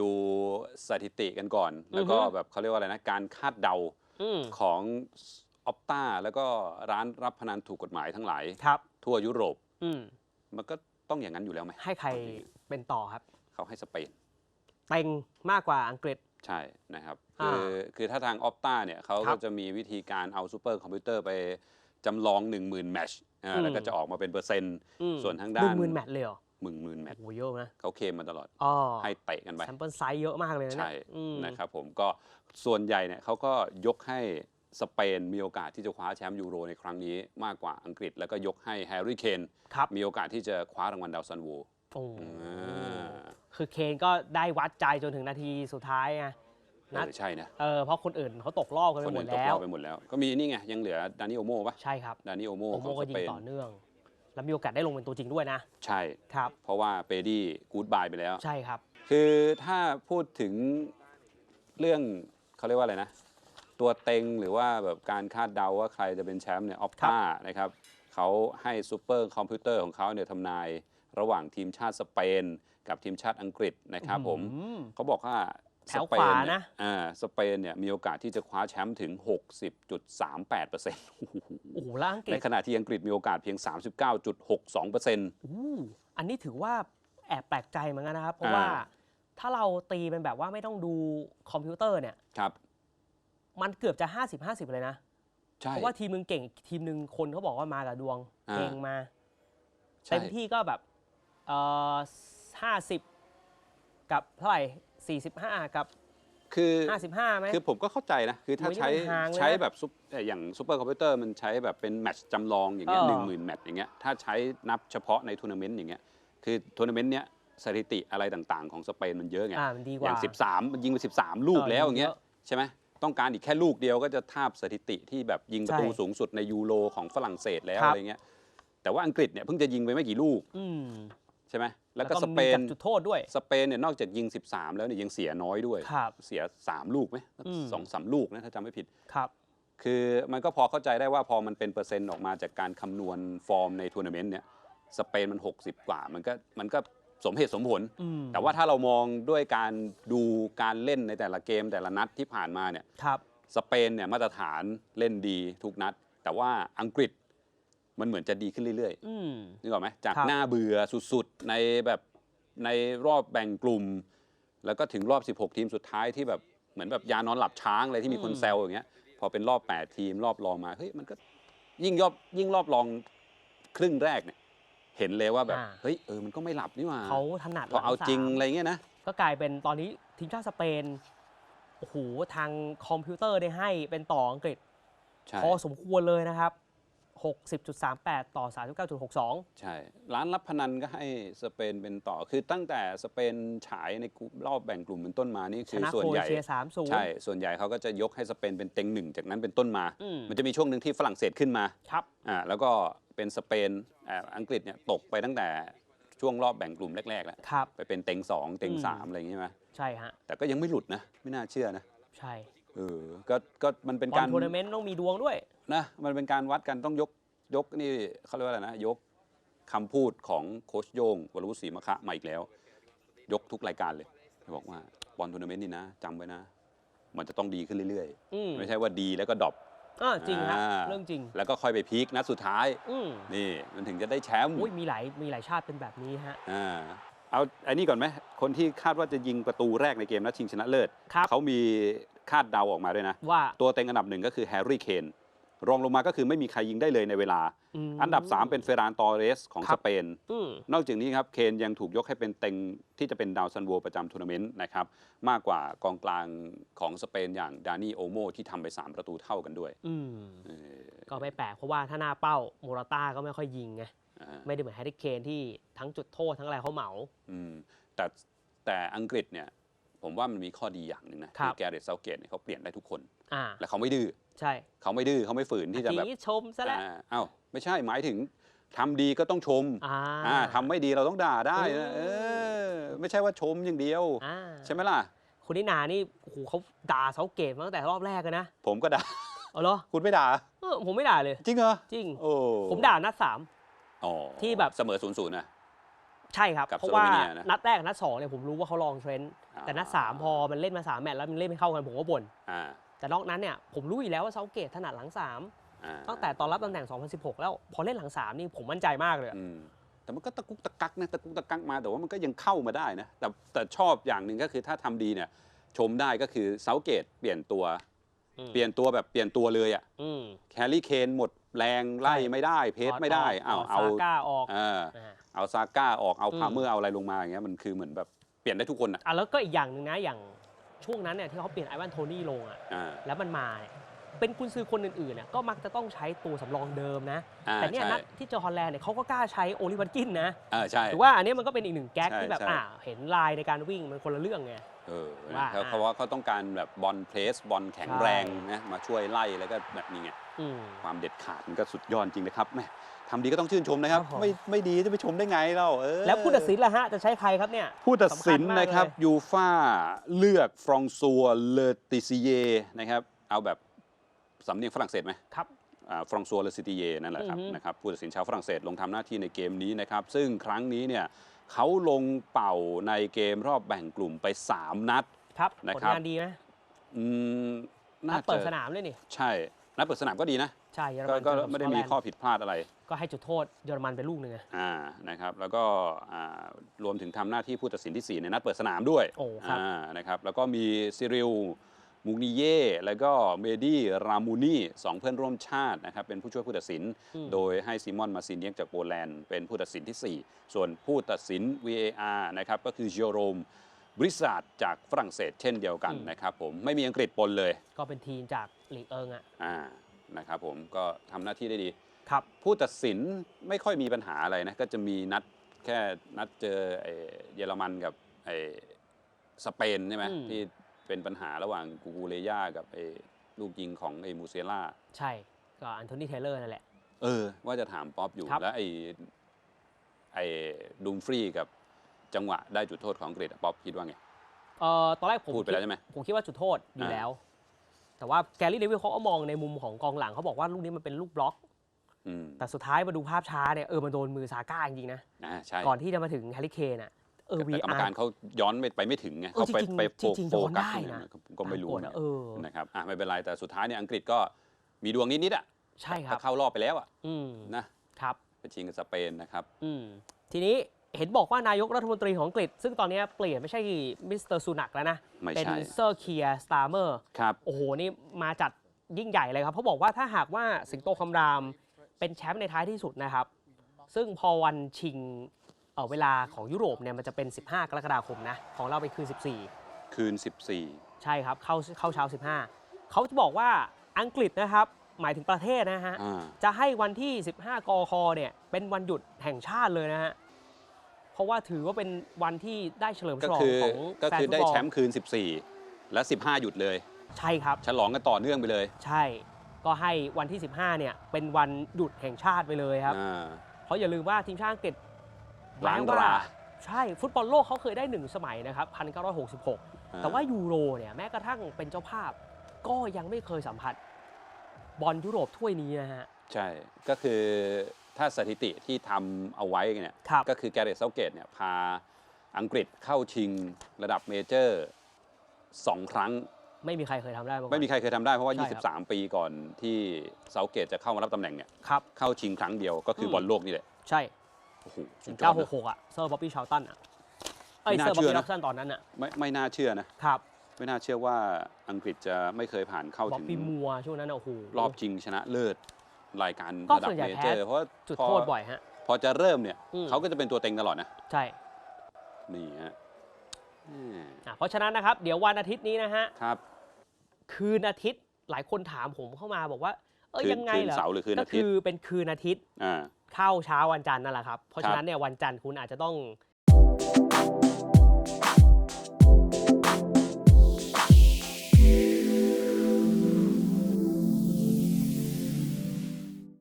ดูสถิติกันก่อน แล้วก็อือฮึแบบเขาเรียกว่าอะไรนะ การคาดเดาอืมของออปตาแล้วก็ร้านรับพนันถูกกฎหมายทั้งหลายครับทั่วยุโรปอืมมันก็ต้องอย่างนั้นอยู่แล้วไหมให้ใครเป็นต่อครับ เขาให้สเปนเต็งมากกว่าอังกฤษใช่นะครับอ่าคือคือถ้าทางออปตาเนี่ยเขาครัก็บจะมีวิธีการเอาซูเปอร์คอมพิวเตอร์ไปจำลอง 1 0,000 แมชอ่าอืมแล้วก็จะออกมาเป็นเปอร์เซ็นต์อืมส่วนทางหด้านึ่นงหมื่นแมตช์เลยเหรอ หมื่นหมื่นแมชโอ้โหเยอะนะเขาเคลมมาตลอดอ๋อให้เตะกันไปแซมเปิลไซส์เยอะมากเลยนะเนี่ยใช่อืมนะครับผมก็ส่วนใหญ่เนี่ยเขาก็ยกให้สเปนมีโอกาสที่จะคว้าแชมป์ยูโรในครั้งนี้มากกว่าอังกฤษ แล้วก็ยกให้แฮร์รี่เคนครับมีโอกาสที่จะคว้ารางวัลดาวซันโวโอ้อ่าคือเคนก็ได้วัดใจจนถึงนาทีสุดท้ายไงเอนัดอใช่นะเออเพราะคนอื่นเขาตกรอบกันคไปนหมอื่ดนตกแล้รวอบไปหมดแล้ว ก็มีนี่ไง ยังเหลือดานิโอโมปะใช่ครับ ดานิโอโมโอขโมองก็สยิเปงนต่อเนื่อง แล้วมีโอกาสได้ลงเป็นตัวจริงด้วยนะ ใช่ครับ เพราะว่าเปดี้กู๊ดบายไปแล้ว ใช่ครับ คือถ้าพูดถึงเรื่องเขาเรียกว่าอะไรนะ ตัวเต็งหรือว่าแบบการคาดเดาว่าใครจะเป็นแชมป์เนี่ยออฟครัตาบนะครับเขาให้ซูเปอร์คอมพิวเตอร์ของเขาเนี่ยทำนายระหว่างทีมชาติสเปน กับทีมชาติอังกฤษนะครับผมอืมเขาบอกว่า แถสวเปขวานเยนะ อ่าสเปนเนี่ยมีโอกาสที่จะคว้าแชมป์ถึง 60.38%โอ้โหแล้วอังกฤในษขณะที่อังกฤษมีโอกาสเพียง 39.62%อู้อันนี้ถือว่าแอบแปลกใจเหมือนกันนะครับ เพราะอ่าว่าถ้าเราตีเป็นแบบว่าไม่ต้องดูคอมพิวเตอร์เนี่ยครับ มันเกือบจะ 50 50 เลยนะใช่เพราะว่าทีมหนึงเก่งอีกทีมหนึ่งคนเขาบอกว่ามากับดวงอ่าเก่งมาใช่เต็มที่ก็แบบเอ่อห้าสิบกับเท่าไหร่ สี่สิบห้ากับ คือห้าสิบห้าไหม คือผมก็เข้าใจนะ คือถ้าโอ้ยนี่ใช้มันห่างเลยนะใช้แบบซุปเอ่ออย่างซูเปอร์คอมพิวเตอร์มันใช้แบบเป็นแมตช์จำลองอย่างเงี้ยเออ หนึ่งหมื่นแมตช์อย่างเงี้ยถ้าใช้นับเฉพาะในทัวร์นาเมนต์อย่างเงี้ยคือทัวร์นาเมนต์เนี้ยสถิติอะไรต่างๆ ของสเปนมันเยอะไง อ่ามันดีกอว่า ย่าง 13 มันยิงไป 13 ลูกเออแล้วอย่างเงี้ยเยอะใช่ไหมต้องการอีกแค่ลูกเดียวก็จะทาบสถิติที่แบบยิงประตูใช่สูงสุดในยูโรของฝรั่งเศสแล้วครับ อะไรเงี้ยแต่ว่าอังกฤษเนี่ยเพิ่งจะยิงไปไม่กี่ลูก อืม ใช่ไหมแล้วก็สมีเปนจากจุดโทษด้วย สเปนเนี่ยนอกจากยิง 13 แล้วเนี่ยยังเสียน้อยด้วยครับเสีย 3 ลูกไหมอืมสองสามลูกนะถ้าจำไม่ผิดครับคือมันก็พอเข้าใจได้ว่าพอมันเป็นเปอร์เซ็นต์ออกมาจากการคำนวณฟอร์มในทัวร์นาเมนต์เนี่ยสเปนมัน 60 กว่ามันก็มันก็สมเหตุสมผลอืมแต่ว่าถ้าเรามองด้วยการดูการเล่นในแต่ละเกมแต่ละนัดที่ผ่านมาเนี่ยครับสเปนเนี่ยมาตรฐานเล่นดีทุกนัด แต่ว่าอังกฤษ มันเหมือนจะดีขึ้นเรื่อยอืม ๆนึกออกไหมจากครับ หน้าเบื่อสุดๆในแบบในรอบแบ่งกลุ่ม แล้วก็ถึงรอบ 16 ทีมสุดท้ายที่แบบเหมือนแบบยานอนหลับช้างอะไรที่มีคนแซวอย่างเงี้ยพอเป็นรอบ 8 ทีมรอบรองมาเฮ้ยมันก็ยิ่งยอบยิ่งรอบรองครึ่งแรกเนี่ยเห็นเลยว่าแบบอ่า เฮ้ยเออมันก็ไม่หลับนี่หว่าเขาถนัดพอเอาหลัสมจริงอะไรเงี้ยนะ ก็กลายเป็นตอนนี้ทีมชาติสเปนโอ้โหทางคอมพิวเตอร์ได้ให้เป็นต่ออังกฤษ ใช่ พอสมควรเลยนะครับ 60.38 ต่อ 39.62 ใช่ ร้านรับพนันก็ให้สเปนเป็นต่อคือตั้งแต่สเปนฉายในกลุ่มรอบแบ่งกลุ่มเป็นต้นมานี่ชคือนะส่วนโครใหเอญ่เชีย3-0ใช่ส่วนใหญ่เขาก็จะยกให้สเปนเป็นเต็งหนึ่งจากนั้นเป็นต้นมาอืมมันจะมีช่วงหนึ่งที่ฝรั่งเศสขึ้นมาครับอ่าแล้วก็เป็นสเปนอ่าอังกฤษเนี่ยตกไปตั้งแต่ช่วงรอบแบ่งกลุ่มแรกๆแล้วครับไปเป็นเต็งสองเต็งอืมสามอะไรอย่างงี้ใช่ไหมใช่ฮะแต่ก็ยังไม่หลุดนะ ไม่น่าเชื่อนะ ใช่เออก็ก็มันเป็นบอกาลรทัวร์นาเมนต์ต้องมีดวงด้วย นะมันเป็นการวัดกันต้องยกยกนี่เขาเรียกว่าอะไรนะยกคำพูดของโค้ชโยงวรวุฒิศรีมะคะมาอีกแล้ว ยกทุกรายการเลยบอกว่าบอลทัวร์นาเมนต์นี่นะจำไว้นะ มันจะต้องดีขึ้นเรื่อยอืมๆ ไม่ใช่ว่าดีแล้วก็ดรอป อ่าจริงครับอ่า เรื่องจริง แล้วก็ค่อยไปพีคนัดสุดท้าย อืมนี่มันถึงจะได้แชมป์ อุ้ยมีหลายมีหลายชาติเป็นแบบนี้ฮะ อ่าเอาไอ้นี่ก่อนไหมคนที่คาดว่าจะยิงประตูแรกในเกมนัดชิงชนะเลิศครับ เขามีคาดเดาออกมาด้วยนะ ว่าตัวเต็งอันดับหนึ่งก็คือแฮร์รี่เคน รองลงมาก็คือไม่มีใครยิงได้เลยในเวลามอันดับ 3 เป็นเฟรานตอเรสของครัสบเปนอืมนอกจากนี้ครับเคนยังถูกยกให้เป็นเต็งที่จะเป็นดาวซันโวประจำทัวร์นาเมนต์นะครับ มากกว่ากองกลางของสเปนอย่างดานี่โอโมที่ทำไป 3 ประตูเท่ากันด้วยอืมเออก็ไม่แปลกเพราะว่าถ้าหน้าเป้าโมราต้าก็ไม่ค่อยยิงไงอ่าไม่ได้เหมือนแฮร์รี่เคนที่ทั้งจุดโทษทั้งอะไรเขาเหมาอืมแต่แต่อังกฤษเนี่ย ผมว่ามันมีข้อดีอย่างหนึ่งนะครับที่แกเรตเซาเกตเนี่ยเขาเปลี่ยนได้ทุกคนอ่าและเขาไม่ดื้อใช่เขาไม่ดื้อเขาไม่ฝืนที่จะแบบทีชมซะแล้วอ่าเอ้าไม่ใช่หมายถึงทำดีก็ต้องชมอ่าอ่าทำไม่ดีเราต้องด่าได้นะเอเอออไม่ใช่ว่าชมอย่างเดียวอ่าใช่ไหมล่ะ คุณนินานี่โอ้โหเขาด่าเซาเกตมาตั้งแต่รอบแรกเลยนะ ผมก็ด่าเอาเหรอคุณไม่ด่าเออผมไม่ด่าเลย จริงเหรอจริงโอ้ผมด่านัดสามอ๋อที่แบบเสมอศูนย์ศูนย์นะ ใช่ครับ กับเพราะว่าสโลวีเนียนะนัดแรกกับนัดสองเนี่ยผมรู้ว่าเขาลองเทรนด์แต่นัดสามพอมันเล่นมาสามแมตช์แล้วมันเล่นไม่เข้ากันผมก็บ่นอ่าแต่นอกนั้นเนี่ยผมรู้อยู่แล้วว่าเซาเกตถนัดหลังสามอ่าตั้งแต่ตอนรับตำแหน่ง 2016 แล้วพอเล่นหลังสามนี่ผมมั่นใจมากเลยอะอืมแต่มันก็ตะกุกตะกักนะตะกุกตะกักมาแต่ว่ามันก็ยังเข้ามาได้นะแต่แต่ชอบอย่างหนึ่งก็คือถ้าทำดีเนี่ยชมได้ก็คือเซาเกตเปลี่ยนตัว อืมเปลี่ยนตัวแบบเปลี่ยนตัวเลยอะอืม แคลรี่เคนหมดแรงไล่ไม่ได้ เพจไม่ได้เอาถเอาซาก้าออกเอออ่า เอาซาก้าออกเอาอืมพาเมอร์เอาอะไรลงมาอย่างเงี้ยมันคือเหมือนแบบเปลี่ยนได้ทุกคนอะอะแล้วก็อีกอย่างหนึ่งนะอย่างช่วงนั้นเนี่ยที่เขาเปลี่ยนไอวันโทนี่ลงอะอ่า แล้วมันมาเนี่ย เป็นกุนซือคนอื่นๆเนี่ยก็มักจะต้องใช้ตัวสำรองเดิมนะ อ่าแต่เนี่ยใช่ นัดที่เจอฮอลแลนด์เนี่ยเขาก็กล้าใช้โอลิวัตกินนะอ่าใช่ ถือว่าอันนี้มันก็เป็นอีกหนึ่งแก๊กใช่ที่แบบใช่ อ่าเห็นลายในการวิ่งมันคนละเรื่องไง เออว่าเขาเขาว่าเขาต้องการแบบบอลเพลสบอลแข็งแรงนะมาช่วยไล่แล้วก็แบบนี้ไงอืม ความเด็ดขาดมันก็สุดยอดจริงนะครับแม่ทำดีก็ต้องชื่นชมนะครับ ครับผม ไม่ไม่ดีจะไปชมได้ไงเราเออ แล้วผู้ตัดสินล่ะฮะจะใช้ใครครับเนี่ย ผู้ตัดสินสำคัญมากนะครับเลย ยูฟาเลือกฟรองซัวเลติซิเยนะครับ เอาแบบ สำเนียงฝรั่งเศสไหมครับ ฟรองซัวเลซิติเยนั่นแหละครับอือฮึ นะครับผู้ตัดสินชาวฝรั่งเศสลงทำหน้าที่ในเกมนี้นะครับ ซึ่งครั้งนี้เนี่ยเขาลงเป่าในเกมรอบแบ่งกลุ่มไป 3 นัด ครับนะผลครับ งานดีไหมอืมนัน่าดเปิดจะสนามเลยนี่ ใช่นัดเปิดสนามก็ดีนะใช่เยอรก็มันก็เจอกับไม่ได้สกตมีแลนข้อผิดพลาดอะไร ก็ให้จุดโทษเยอรมันไปลูกหนึ่งอะ อ่า นะครับ แล้วก็อ่ารวมถึงทำหน้าที่ผู้ตัดสินที่ 4 ในนัดเปิดสนามด้วยโอ้ครับ อ่านะครับ แล้วก็มีซิริล มุกนิเย่แล้วก็เมดี้รามูนี่สองเพื่อนร่วมชาตินะครับเป็นผู้ช่วยผู้ตัดสินอืมโดยให้ซิมอนมาซินเนียกจากโปแลนด์เป็นผู้ตัดสินที่ 4 ส่วนผู้ตัดสิน VAR นะครับก็คือเจโรมบริษัทจากฝรั่งเศสเช่นเดียวกันนะครับผมไม่มีอังกฤษปนเลย ก็เป็นทีมจากลีกเอิงอะอ่านะครับผมก็ทำหน้าที่ได้ดีครับผู้ตัดสินไม่ค่อยมีปัญหาอะไรนะก็จะมีนัดแค่นัดเจอไอ้เยอรมันกับไอ้สเปนใช่ไหมอืมที่ เป็นปัญหาระหว่างกูกูเลย่ากับไอ้ลูกยิงของไอ้มูเซล่า ใช่ ก็อันโทนีเทเลอร์นั่นแหละ เออ ว่าจะถามป๊อปอยู่ ครับ แล้วไอ้ไอ้ดุมฟรีกับจังหวะได้จุดโทษของอังกฤษอะป๊อปคิดว่าไง เอ่อตอนแรกผมพูดไปแล้วใช่ไหม ผมคิดว่าจุดโทษอยู่อ่า แล้ว แต่ว่าแกรี่เดวิลเขาก็มองในมุมของกองหลังเขาบอกว่าลูกนี้มันเป็นลูกบล็อก อืมแต่สุดท้ายมาดูภาพช้าเนี่ยเออมันโดนมือซาก้าจริงๆนะ อ่าใช่ ก่อนที่จะมาถึงแฮร์รี่เคนอะ เออแต่วีกรรมอาการร์เขาย้อนไปไปไม่ถึงไงเออเขาไปจริงๆไปโฟจริงๆโฟกัสย้อนได้เนี่ยนะก็ไม่รู้ตากฎไงอะเออนะครับอะไม่เป็นไรแต่สุดท้ายเนี่ยอังกฤษก็มีดวงนิดๆอะใช่ครัถ้าบเข้ารอบไปแล้วอะอืมนะครับไปชิงกับสเปนนะครับอืมทีนี้เห็นบอกว่านายกรัฐมนตรีของอังกฤษ ซึ่งตอนนี้เปลี่ยนไม่ใช่มิสเตอร์ซูนักแล้วนะไม่เป็นใช่เซอร์เคียร์สตาร์เมอร์ครับโอ้โห นี่มาจัดยิ่งใหญ่เลยครับเขาบอกว่าถ้าหากว่าสิงโตคำรามเป็นแชมป์ในท้ายที่สุดนะครับ ซึ่งพอวันชิง เอ่อเวลาของยุโรปเนี่ยมันจะเป็น 15 กรกฎาคมนะ ของเราเป็นคืน14คืนใช่ครับ เข้าเข้าเช้า 15 เขาจะบอกว่าอังกฤษนะครับ หมายถึงประเทศนะฮะ14อ่า จะให้วันที่ 15กคเนี่ย เป็นวันหยุดแห่งชาติเลยนะฮะ เพราะว่าถือว่าเป็นวันที่ได้เฉลิมฉก็ลองคือของก็แฟนคือฟุตได้บอลแชมป์คืน 14 และ 15 หยุดเลย ใช่ครับ ฉลองกันต่อเนื่องไปเลยใช่ ก็ให้วันที่ 15 เนี่ย เป็นวันหยุดแห่งชาติไปเลยครับ อ่าเพราะอย่าลืมว่าทีมชาติอังกฤษ ล้างแม้รา ใช่ฟุตบอลโลกเขาเคยได้หนึ่งสมัยนะครับ1966 แต่ว่ายูโรเนี่ยแม้กระทั่งเป็นเจ้าภาพ ก็ยังไม่เคยสัมผัส บอลยุโรปถ้วยนี้นะฮะ ใช่ก็คือถ้าสถิติที่ทำเอาไว้เนี่ยครับก็คือแกเรตเซาเกตเนี่ยพาอังกฤษเข้าชิงระดับเมเจอร์สองครั้งไม่มีใครเคยทำได้มาก่อนไม่มีใครเคยทำได้เพราะว่าใช่ครับ23 ปีก่อนที่เซาเกตจะเข้ามารับตำแหน่งเนี่ยครับเข้าชิงครั้งเดียวก็คืออมบอลโลกนี่แหละใช่ โอ้โหสุดยอดนะ 1966อะเซอร์บ๊อบบี้ชาลตันอะเอ้ยไม่น่าเซอร์บ๊อบเชื่อบี้นะล็อบสันตอนนั้นอะไม่ไม่น่าเชื่อนะ ครับไม่น่าเชื่อว่าอังกฤษจะไม่เคยผ่านเข้าบ๊อบถึงบี้มัวช่วงนั้นอะโอ้โห รอบชิงชนะเลิศรายการก็ระดัส่บวนใหญ่เมแพ้เจอร์เพราะว่าจุดพอโทษบ่อยฮะ พอจะเริ่มเนี่ยอืม เขาก็จะเป็นตัวเต็งตลอดนะ ใช่นี่ฮะอืมอะเพราะฉะนั้นนะครับ เดี๋ยววันอาทิตย์นี้นะฮะ ครับ คืนอาทิตย์หลายคนถามผมเข้ามาบอกว่า เอ้ยคืนยังไงคืนเหรอเสาร์หรือคืนก็อาทิตคืย์อเป็นคืนอาทิตย์ อ่า เข้าเช้าวันจันทร์นั่นแหละครับ เพราะฉะนั้นเนี่ยวันจันทร์คุณอาจจะต้อง